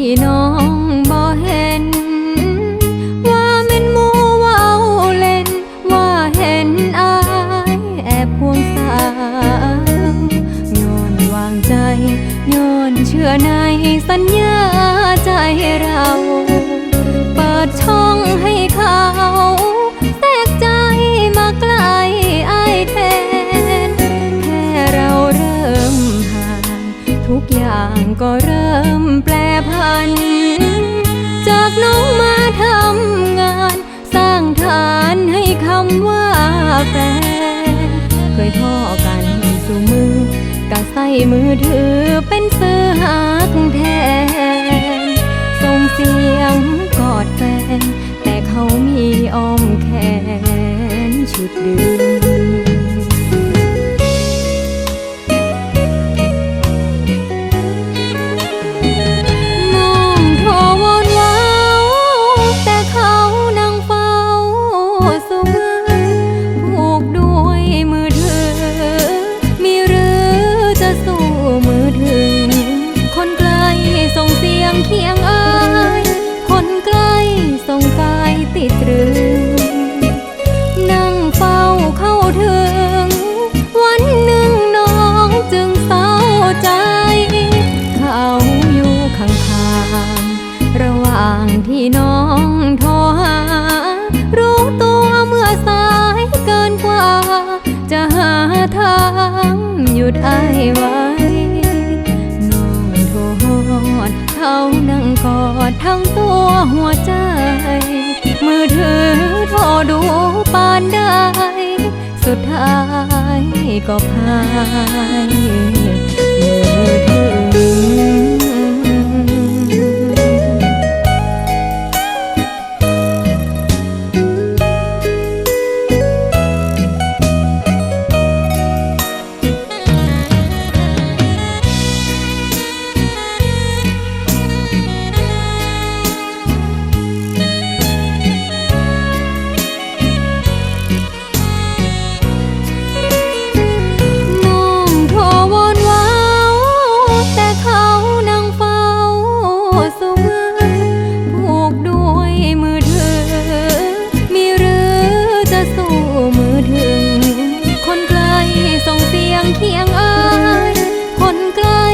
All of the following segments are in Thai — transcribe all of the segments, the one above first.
ที่น้องบ่เห็น ว่ามันมูว่าเอาเล่น ว่าเห็นอายแอบพวงสาวย้อนวางใจย้อนเชื่อในสัญญาใจเรา เปิดช่องให้เขา ก็เริ่มแปรผัน จากน้องมาทำงาน สร้างฐานให้คำว่าแฟน เคยพ่อกันสู่มือกะใส่มือถือเป็นสื่อหักแทน ส่งเสียงกอดแฟน แต่เขามีอ้อมแขนชุดดึง ไอายไว้น้องโทอดเขานั่งกอดทั้งตัวหัวใจ มือถือโทรดูปานได้ สุดท้ายก็พาย เสียงเอายคนใกล้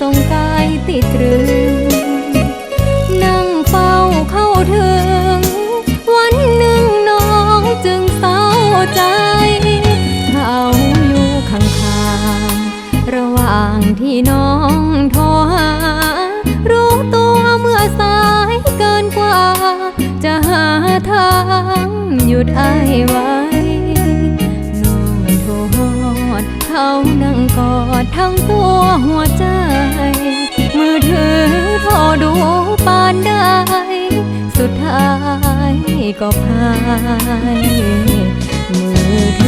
ส่งกายติดตรึง นั่งเฝ้าเข้าถึง วันหนึ่งน้องจึงเศร้าใจ เขาอยู่ข้างๆระหว่างที่น้องโทรหา รู้ตัวเมื่อสายเกินกว่า จะหาทางหยุดไอายไว้ นั่งกอดทั้งตัวหัวใจ มือถือโทรดูปานได้ สุดท้ายก็พายมือถือ